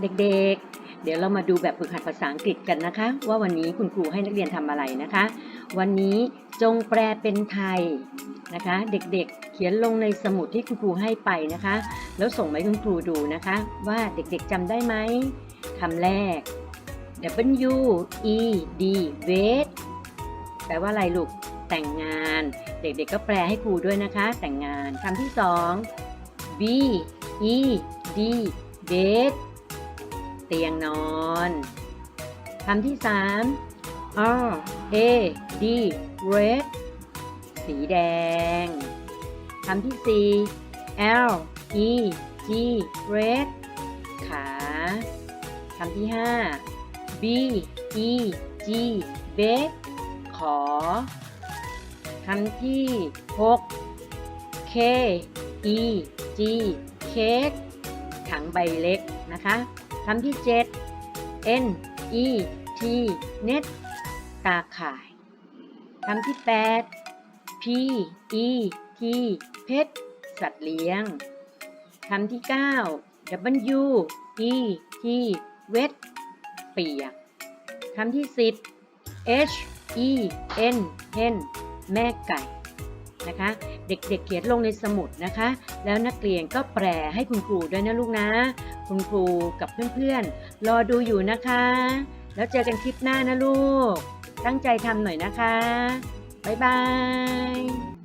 เด็กๆ เดี๋ยวเรามาดูแบบฝึกหัดภาษาอังกฤษกันนะคะ ว่าวันนี้คุณครูให้นักเรียนทำอะไรนะคะ วันนี้จงแปลเป็นไทยนะคะ เด็กๆ เขียนลงในสมุดที่คุณครูให้ไปนะคะ แล้วส่งมาให้คุณครูดูนะคะ ว่าเด็กๆจำได้ไหมคำแรก W E D wed แปลว่าอะไรลูกแต่งงาน เด็กๆกก็แปลให้ครูด้วยนะคะ แต่งงานคำที่สอง B E D bed เตียงนอนคำที่สาม R A D red สีแดงคำที่สี่ L E G red ขาคำที่ห้า B E G beg ขอคำที่หก K E G cake ถังใบเล็กนะคะ คำที่ 7 N E T net ตาข่ายคำที่ 8 P E T pet สัตว์เลี้ยงคำที่ 9 W E T wet เปียกคำที่ 10 H E N hen แม่ไก่ นะคะ เด็กๆเขียนลงในสมุดนะคะ แล้วนักเรียนก็แปลให้คุณครูด้วยนะลูกนะ คุณครูกับเพื่อนๆ รอดูอยู่นะคะ แล้วเจอกันคลิปหน้านะลูก ตั้งใจทำหน่อยนะคะ บ๊ายบาย